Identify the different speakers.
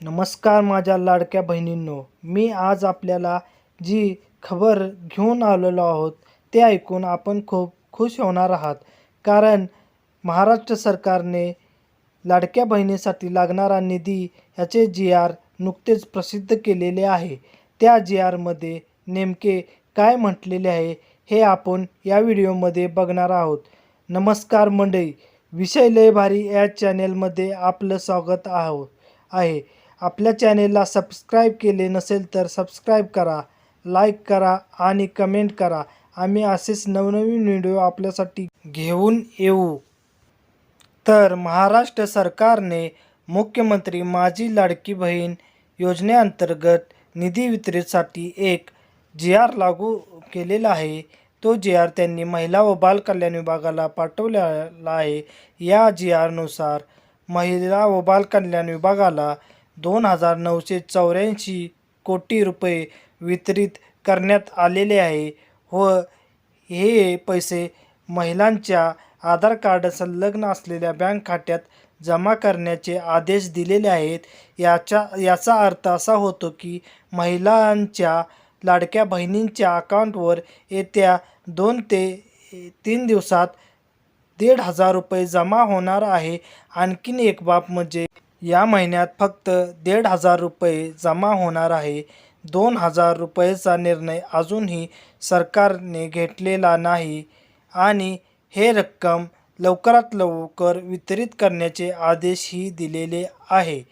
Speaker 1: नमस्कार माझ्या लाडक्या बहिणींनो मी आज आपल्याला जी खबर घेऊन आलेलो आहोत ते ऐकून आपण खूप खुश होणार आहात. कारण महाराष्ट्र सरकारने लाडक्या बहिणीसाठी लागणारा निधी ह्याचे जी आर नुकतेच प्रसिद्ध केलेले आहे. त्या जी आरमध्ये नेमके काय म्हटलेले आहे हे आपण या व्हिडिओमध्ये बघणार आहोत. नमस्कार मंडळी विषय लय भारी या चॅनेलमध्ये आपलं स्वागत आहो आहे. आपल्या चॅनेलला सबस्क्राईब केले नसेल तर सबस्क्राईब करा लाईक करा आणि कमेंट करा. आम्ही असेच नवनवीन व्हिडिओ आपल्यासाठी घेऊन येऊ. तर महाराष्ट्र सरकारने मुख्यमंत्री माझी लाडकी बहीण योजनेअंतर्गत निधी वितरितसाठी एक जी आर लागू केलेला आहे. तो जी आर त्यांनी महिला व बालकल्याण विभागाला पाठवलेला आहे. या जी आरनुसार महिला व बालकल्याण विभागाला दोन हजार नऊशे चौऱ्याऐंशी कोटी रुपये वितरित करण्यात आलेले आहे व हे पैसे महिलांच्या आधार कार्ड संलग्न असलेल्या बँक खात्यात जमा करण्याचे आदेश दिलेले आहेत. याच्या याचा अर्थ असा होतो की महिलांच्या लाडक्या बहिणींच्या अकाउंटवर येत्या दोन ते तीन दिवसात दीड हजार रुपये जमा होणार आहे. आणखीन एक बाब म्हणजे या महिन्यात फक्त दीड हजार रुपये जमा होणार आहे. दोन हजार रुपयेचा निर्णय अजूनही सरकारने घेतलेला नाही आणि हे रक्कम लवकरात लवकर वितरित करण्याचे आदेशही दिलेले आहे.